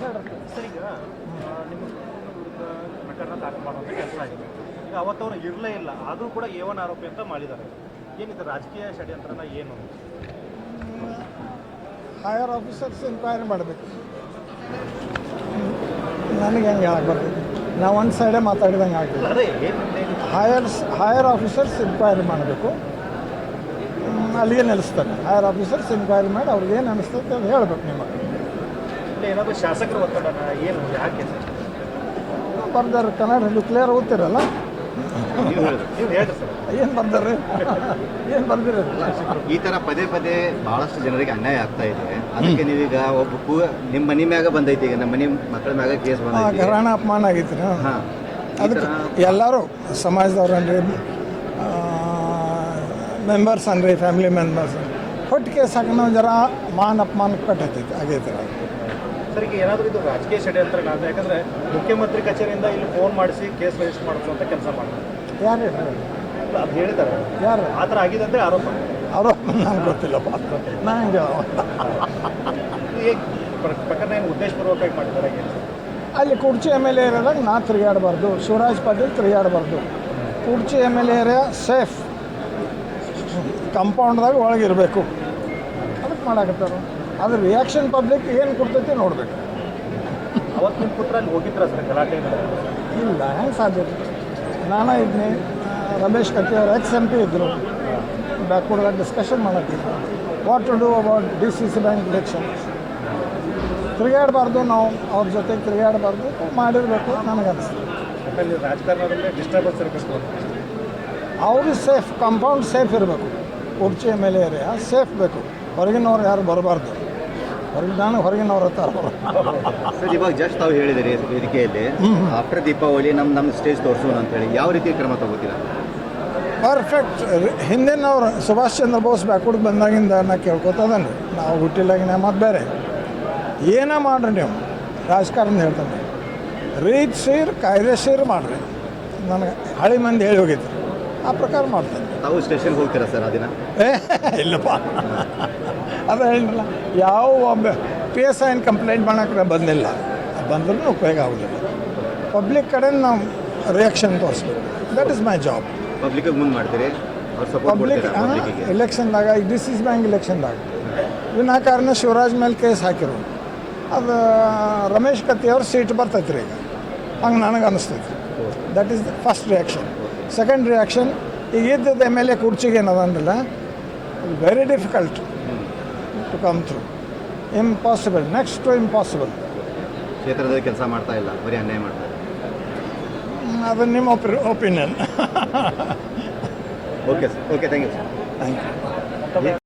Sir ಈಗ ನಿಮ್ಮ ಪ್ರಕರಣ ದಾಖಲು ಮಾಡುವಂಥ ಕೆಲಸ ಆಗಿದೆ. ಈಗ ಅವತ್ತವರು ಇರಲೇ ಇಲ್ಲ. ಆದರೂ ಕೂಡ ಏವನ್ ಆರೋಪಿ ಅಂತ ಮಾಡಿದ್ದಾರೆ. ಏನಿದೆ ರಾಜಕೀಯ ಷಡ್ಯಂತ್ರನ ಏನು? ಹೈಯರ್ ಆಫೀಸರ್ಸ್ ಎಂಕ್ವೈರಿ ಮಾಡಬೇಕು. ನನಗೆ ಹೆಂಗೆ ಹೇಳಕ್ಕೆ ಬರ್ತದೆ? ನಾವು ಒಂದು ಸೈಡೇ ಮಾತಾಡಿದಂಗೆ ಆಗ್ತದೆ. ಹೈಯರ್ಸ್ ಹೈಯರ್ ಆಫೀಸರ್ಸ್ ಎಂಕ್ವೈರಿ ಮಾಡಬೇಕು. ಅಲ್ಲಿಗೆ ನಿಲ್ಲಿಸ್ತಾರೆ ಹೈಯರ್ ಆಫೀಸರ್ಸ್ ಎನ್ಕ್ವೈರಿ ಮಾಡಿ ಅವ್ರಿಗೆ ಏನು ಅನಿಸ್ತೈತೆ ಅದು ಹೇಳಬೇಕು ನಿಮಗೆ. ಏನಾದರೂ ಶಾಸಕರ ಒತ್ತಡ ಏನು ಯಾಕೆ ಸರ್ ಬರ್ದಾರೆ ಕನ್ನಡ ಕ್ಲಿಯರ್ ಓದ್ತಿರಲ್ಲ? ಏನು ಬರ್ದಾರೆ ಏನು ಬರ್ದಿರಲ್ಲ ಈ ತರ ಪದೇ ಪದೇ ಬಹಳಷ್ಟು ಜನರಿಗೆ ಅನ್ಯಾಯ ಆಗ್ತಾ ಇದೆ. ಅದಕ್ಕೆ ನೀವೀಗ ಒಬ್ಬ ಕೂ ನಿಮ್ಮ ಮನೆ ಮ್ಯಾಗ ಬಂದೈತಿ ಈಗ ನಮ್ಮ ಮನೆ ಮಕ್ಕಳ ಮ್ಯಾಗ ಕೇಸ್ ಬಂದೈತಿ. ಘರಾಣ ಅಪಮಾನ ಆಗೈತೆ ಹಾ. ಅದಕ್ಕೆ ಎಲ್ಲರೂ ಸಮಾಜದವ್ರನ್ರಿ ಮೆಂಬರ್ಸ್ ಅನ್ರಿ ಫ್ಯಾಮಿಲಿ ಮೆಂಬರ್ಸ್ ಕೊಟ್ಟು ಕೇಸ್ ಹಾಕಿ ನಾವು ಜರ ಮಾನ ಅಪಮಾನ ಕಟ್ಟೈತೈತಿ ಆಗೈತೆ. ಈಗ ಏನಾದರೂ ಇದು ರಾಜಕೀಯ ಷಡ್ಯಂತ್ರ ಅಂತ ಯಾಕಂದರೆ ಮುಖ್ಯಮಂತ್ರಿ ಕಚೇರಿಯಿಂದ ಇಲ್ಲಿ ಫೋನ್ ಮಾಡಿಸಿ ಕೇಸ್ ರಿಜಿಸ್ಟರ್ ಮಾಡಿಸುವಂಥ ಕೆಲಸ ಮಾಡ್ತಾರೆ. ಯಾರು? ಅದು ಹೇಳಿದ್ದಾರೆ. ಯಾರು? ಆ ಥರ ಆಗಿದೆ ಅಂತ ಆರೋಪ. ಆರೋಪ? ನನಗೆ ಗೊತ್ತಿಲ್ಲಪ್ಪ. ನಾನು ಈ ಪ್ರ- ಪ್ರಕರಣ ಏನು ಉದ್ದೇಶಪೂರ್ವಕವಾಗಿ ಮಾಡಿದ್ದಾರೆ ಅಲ್ಲಿ ಕುರ್ಚಿ ಎಂ ಎಲ್ ಎ ಏರಿಯಾದಾಗ ನಾ ತಿರುಗಾಡಬಾರ್ದು. ಶಿವರಾಜ್ ಪಾಟೀಲ್ ತಿರುಗಾಡಬಾರ್ದು. ಕುರ್ಚಿ ಎಂ ಎಲ್ ಎ ಸೇಫ್ ಕಂಪೌಂಡ್ದಾಗ ಒಳಗಿರಬೇಕು. ಅದಕ್ಕೆ ಮಾಡಾಕತ್ತಾರ ಅದ್ರ ರಿಯಾಕ್ಷನ್ ಪಬ್ಲಿಕ್ ಏನು ಕೊಡ್ತೈತಿ ನೋಡ್ಬೇಕು. ಅವತ್ತು ನಿಮ್ಮ ಪುತ್ರ ಅಲ್ಲಿ ಹೋಗಿದ್ರ ಸರ್ ಗಲಾಟೆ ಇಲ್ಲ ಹೆಂಗೆ ಸಾಧ್ಯ? ನಾನು ಇದ್ನಿ ರಮೇಶ್ ಕತ್ತಿ ಅವರು ಎಕ್ಸ್ ಎಂ ಪಿ ಇದ್ದರು ಬ್ಯಾಕ್ವರ್ಡ್ ಡಿಸ್ಕಷನ್ ಮಾಡತ್ತಿದ್ರು what to do about D C C bank election ತಿರುಗಾಡಬಾರ್ದು ನಾವು ಅವ್ರ ಜೊತೆಗೆ ತಿರುಗಾಡಬಾರ್ದು ಮಾಡಿರಬೇಕು ನನಗೆ ಅನಿಸ್ತದೆ ರಾಜಕಾರಣದಲ್ಲಿ ಡಿಸ್ಟರ್ಬೆನ್ಸ್ ಇರಬೇಕು ಅವರು ಸೇಫ್ ಕಾಂಪೌಂಡ್ ಸೇಫ್ ಇರಬೇಕು. ಕುರ್ಚಿ ಮೇಲೆ ಏರಿಯಾ ಸೇಫ್ ಬೇಕು. ಹೊರಗಿನವ್ರು ಯಾರು ಬರಬಾರ್ದು. ಹೊರಗಿನ ಹೊರಗಿನವ್ರ ಸರ್ ಇವಾಗ ಜಸ್ಟ್ ತಾವು ಹೇಳಿದಿರಿ ವೇದಿಕೆಯಲ್ಲಿ ಆಫ್ಟರ್ ದೀಪಾವಳಿ ನಮ್ಮ ನಮ್ಮ ಸ್ಟೇಜ್ ತೋರಿಸೋಣ ಅಂತ ಹೇಳಿ ಯಾವ ರೀತಿ ಕ್ರಮ ತಗೋತೀರಾ? ಪರ್ಫೆಕ್ಟ್ ಹಿಂದಿನವ್ರು ಸುಭಾಷ್ ಚಂದ್ರ ಬೋಸ್ ಬ್ಯಾಕ್ವರ್ಡ್ ಬಂದಾಗಿಂದ ನಾ ಕೇಳ್ಕೊತದನ್ರಿ ನಾವು ಹುಟ್ಟಿಲ್ಲಾಗಿನ ಮತ್ತು ಬೇರೆ. ಏನೇ ಮಾಡ್ರಿ ನೀವು? ರಾಜಕಾರಣ ಹೇಳ್ತಾನೆ. ರೀತಿಸೀರ್ ಕಾಯ್ದೆಸೀರ್ ಮಾಡ್ರಿ. ನನಗೆ ಹಳೆ ಮಂದಿ ಹೇಳಿ ಹೋಗಿದ್ರು. ಆ ಪ್ರಕಾರ ಮಾಡ್ತೇನೆ ತಾವು ಸ್ಟೇಷನ್ಗೆ ಹೋಗ್ತೀರಾ ಸರ್ ಆ ದಿನ? ಏ ಇಲ್ಲಪ್ಪ. ಅದ ಹೇಳಿಲ್ಲ ಯಾವ ಒಬ್ಬ ಪಿ ಎಸ್ ಐನ್ ಕಂಪ್ಲೇಂಟ್ ಮಾಡೋಕ್ಕೆ ಬಂದಿಲ್ಲ. ಬಂದ್ರೂ ಉಪಯೋಗ ಆಗೋದಿಲ್ಲ. ಪಬ್ಲಿಕ್ ಕಡೆ ನಾವು ರಿಯಾಕ್ಷನ್ ತೋರಿಸ್ಬೇಕು. That is my job public ಮುಂದೆ ಮಾಡ್ತೀರಿ? ಅವ್ರು ಸಪೋರ್ಟ್ ಪಬ್ಲಿಕ್ ಕೊಡ್ತೀರಾ ಪಬ್ಲಿಕ್ಕಿಗೆ ಎಲೆಕ್ಷನ್ದಾಗ ಡಿ ಸಿ ಸಿ ಬ್ಯಾಂಕ್ ಎಲೆಕ್ಷನ್ದಾಗ ವಿನಾಕಾರಣ ಶಿವರಾಜ್ ಮೇಲೆ ಕೇಸ್ ಹಾಕಿರು ಅದು ರಮೇಶ್ ಕತ್ತಿ ಅವ್ರ ಸೀಟ್ ಬರ್ತೈತೆ ರೀ ಈಗ. ಹಂಗೆ ನನಗೆ ಅನಿಸ್ತೈತಿ. That is the first reaction second reaction ಈಗ ಇದ್ದದ್ದು ಎಂ ಎಲ್ ಎ ಕುರ್ಚಿಗೆ ಏನದಲ್ಲ very difficult to come through impossible next to impossible ಕ್ಷೇತ್ರದಲ್ಲಿ ಕೆಲಸ ಮಾಡ್ತಾ ಇಲ್ಲ ಬರೀ ಅನ್ಯಾಯ ಮಾಡ್ತಾರೆ ಅದು ನಿಮ್ಮ opinion okay sir okay thank you sir thank you